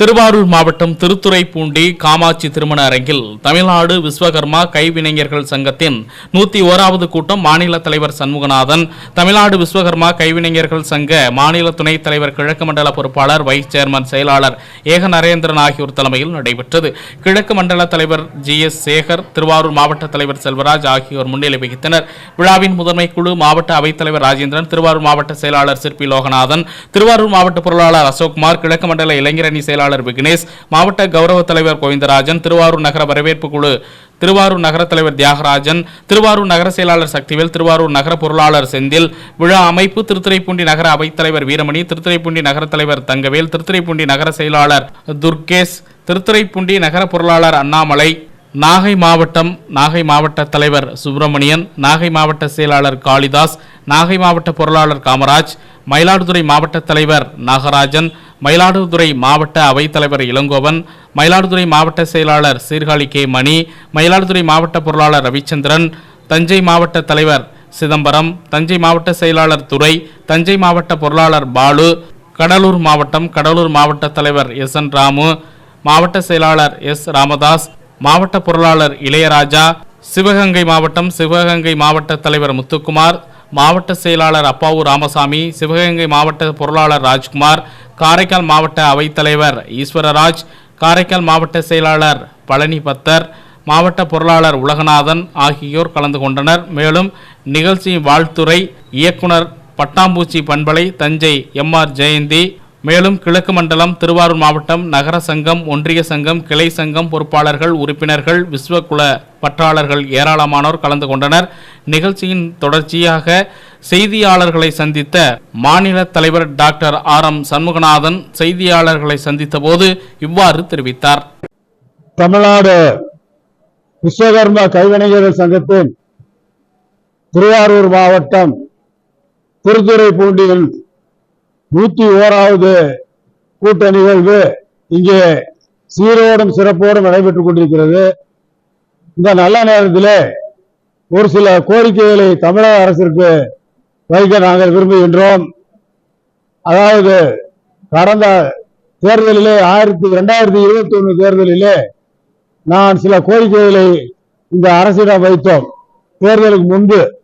திருவாரூர் மாவட்டம் திருத்துறைப்பூண்டி காமாட்சி திருமண அரங்கில் தமிழ்நாடு விஸ்வகர்மா கைவினைஞர்கள் சங்கத்தின் நூத்தி ஓராவது கூட்டம் மாநில தலைவர் சண்முகநாதன் தமிழ்நாடு விஸ்வகர்மா கைவினைஞர்கள் சங்க மாநில துணைத் தலைவர் கிழக்கு மண்டல பொறுப்பாளர் வைஸ் சேர்மன் செயலாளர் ஏக நரேந்திரன் ஆகியோர் தலைமையில் நடைபெற்றது. கிழக்கு மண்டல தலைவர் ஜி எஸ் சேகர் திருவாரூர் மாவட்ட தலைவர் செல்வராஜ் ஆகியோர் முன்னிலை வகித்தனர். விழாவின் முதன்மை குழு மாவட்ட அவைத்தலைவர் ராஜேந்திரன் திருவாரூர் மாவட்ட செயலாளர் சிற்பி லோகநாதன் திருவாரூர் மாவட்ட பொருளாளர் அசோக்குமார் கிழக்கு மண்டல இளைஞரணி செயலாளர் விக்னேஷ் மாவட்ட கௌரவ தலைவர் கோவிந்தராஜன் திருவாரூர் நகர வரவேற்பு குழு திருவாரூர் நகர தலைவர் தியாகராஜன் திருவாரூர் நகர செயலாளர் சக்திவேல் திருவாரூர் நகர பொருளாளர் செந்தில் விழா அமைப்பு திருத்துறைப்பூண்டி நகர அவைத்தலைவர் வீரமணி திருத்துறைப்பூண்டி நகர தலைவர் தங்கவேல் திருத்துறைப்பூண்டி நகர செயலாளர் துர்கேஷ் திருத்துறைப்பூண்டி நகர பொருளாளர் அண்ணாமலை நாகை மாவட்டம் நாகை மாவட்ட தலைவர் சுப்பிரமணியன் நாகை மாவட்ட செயலாளர் காளிதாஸ் நாகை மாவட்ட பொருளாளர் காமராஜ் மயிலாடுதுறை மாவட்ட தலைவர் நாகராஜன் மயிலாடுதுறை மாவட்ட அவைத்தலைவர் இளங்கோவன் மயிலாடுதுறை மாவட்ட செயலாளர் சீர்காழி கே. மணி மயிலாடுதுறை மாவட்ட பொருளாளர் ரவிச்சந்திரன் தஞ்சை மாவட்ட தலைவர் சிதம்பரம் தஞ்சை மாவட்ட செயலாளர் துறை தஞ்சை மாவட்ட பொருளாளர் பாலு கடலூர் மாவட்டம் கடலூர் மாவட்ட தலைவர் எஸ். என். ராமு மாவட்ட செயலாளர் எஸ். ராமதாஸ் மாவட்ட பொருளாளர் இளையராஜா சிவகங்கை மாவட்டம் சிவகங்கை மாவட்ட தலைவர் முத்துக்குமார் மாவட்ட செயலாளர் அப்பாவு ராமசாமி சிவகங்கை மாவட்ட பொருளாளர் ராஜ்குமார் காரைக்கால் மாவட்ட அவைத்தலைவர் ஈஸ்வரராஜ் காரைக்கால் மாவட்ட செயலாளர் பழனி பத்தர் மாவட்ட பொருளாளர் உலகநாதன் ஆகியோர் கலந்து கொண்டனர். மேலும் நிகழ்ச்சி வாழ்த்துறை இயக்குனர் பட்டாம்பூச்சி பண்பலை தஞ்சை எம் ஆர் ஜெயந்தி மேலும் கிழக்கு மண்டலம் திருவாரூர் மாவட்டம் நகர சங்கம் ஒன்றிய சங்கம் கிளை சங்கம் பொறுப்பாளர்கள் உறுப்பினர்கள் விஸ்வகுல பற்றாளர்கள் ஏராளமானோர் கலந்து கொண்டனர். நிகழ்ச்சியின் தொடர்ச்சியாக செய்தியாளர்களை சந்தித்த மாநில தலைவர் டாக்டர் ஆர் எம் சண்முகநாதன் செய்தியாளர்களை சந்தித்த போது இவ்வாறு தெரிவித்தார். தமிழ்நாடு விஸ்வகர்மா கைவினைஞர்கள் சங்கத்தின் திருவாரூர் மாவட்டம் திருத்துறைப்பூண்டியில் நூத்தி ஓராவது கூட்ட நிகழ்வு இங்கே சீரோடும் சிறப்போடும் நடைபெற்றுக் கொண்டிருக்கிறது. இந்த நல்ல நேரத்தில் ஒரு சில கோரிக்கைகளை தமிழக அரசிற்கு வைக்க நாங்கள் விரும்புகின்றோம். அதாவது கடந்த தேர்தலிலே ஆயிரத்தி இரண்டாயிரத்தி இருபத்தி ஒன்று தேர்தலிலே நான் சில கோரிக்கைகளை இந்த அரசிடம் வைத்தோம். தேர்தலுக்கு முன்பு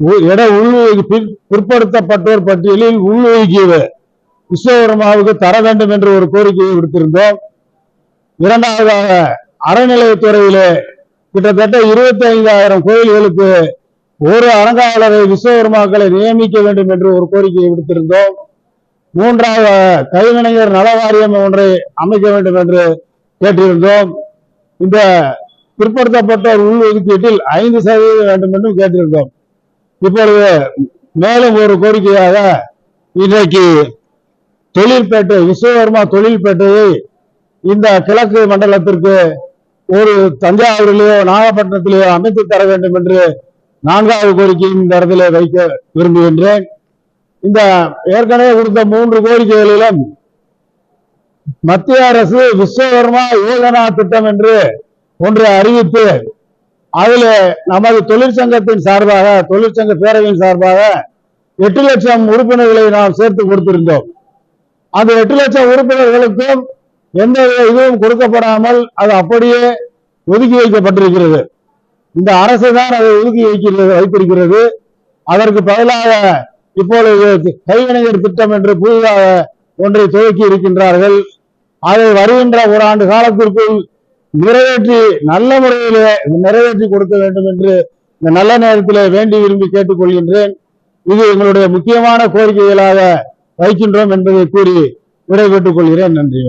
இட உள்ஒதுக்கி பிற்படுத்தப்பட்டோர் பட்டியலில் உள்ஒதுக்கீடு விஸ்வகர்மாவுக்கு தர வேண்டும் என்று ஒரு கோரிக்கையை விடுத்திருந்தோம். இரண்டாவதாக அறநிலையத்துறையிலே கிட்டத்தட்ட இருபத்தி ஐந்தாயிரம் கோயில்களுக்கு ஒரு அறங்காவலரை விஸ்வகர்மாக்களை நியமிக்க வேண்டும் என்று ஒரு கோரிக்கையை விடுத்திருந்தோம். மூன்றாவது கைவினைஞர் நல வாரியம் ஒன்றை அமைக்க வேண்டும் என்று கேட்டிருந்தோம். இந்த பிற்படுத்தப்பட்டோர் உள்ஒதுக்கீட்டில் ஐந்து சதவீதம் வேண்டும் என்றும் கேட்டிருந்தோம். இப்பொழுது மேலும் ஒரு கோரிக்கையாக இன்றைக்கு தொழில்பேட்டை விஸ்வகர்மா தொழில்பேட்டையை இந்த கிழக்கு மண்டலத்திற்கு ஒரு தஞ்சாவூரிலேயோ நாகப்பட்டினத்திலேயோ அமைத்து தர வேண்டும் என்று நான்காவது கோரிக்கையின் இந்த வைக்க விரும்புகின்றேன். இந்த ஏற்கனவே கொடுத்த மூன்று கோரிக்கைகளிலும் மத்திய அரசு விஸ்வகர்மா யோஜனா திட்டம் என்று ஒன்று அறிவித்து அதில் நமது தொழிற்சங்கத்தின் சார்பாக தொழிற்சங்க பேரவையின் சார்பாக எட்டு லட்சம் உறுப்பினர்களை நாம் சேர்த்து கொடுத்திருந்தோம். அந்த எட்டு லட்சம் உறுப்பினர்களுக்கும் எந்த இதுவும் கொடுக்கப்படாமல் அது அப்படியே ஒதுக்கி வைக்கப்பட்டிருக்கிறது. இந்த அரசு தான் அதை ஒதுக்கி வைக்கிறது வைத்திருக்கிறது. அதற்கு பதிலாக இப்பொழுது கைவினைஞர் திட்டம் என்று புதிதாக ஒன்றை துவக்கி இருக்கின்றார்கள். அதை வருகின்ற ஒரு ஆண்டு காலத்திற்குள் நிறைவேற்றி நல்ல முறையிலே நிறைவேற்றி கொடுக்க வேண்டும் என்று இந்த நல்ல நேரத்திலே வேண்டி விரும்பி கேட்டுக்கொள்கின்றேன். இது எங்களுடைய முக்கியமான கோரிக்கைகளாக வைக்கின்றோம் என்பதை கூறி விடைபெற்றுக் கொள்கிறேன். நன்றி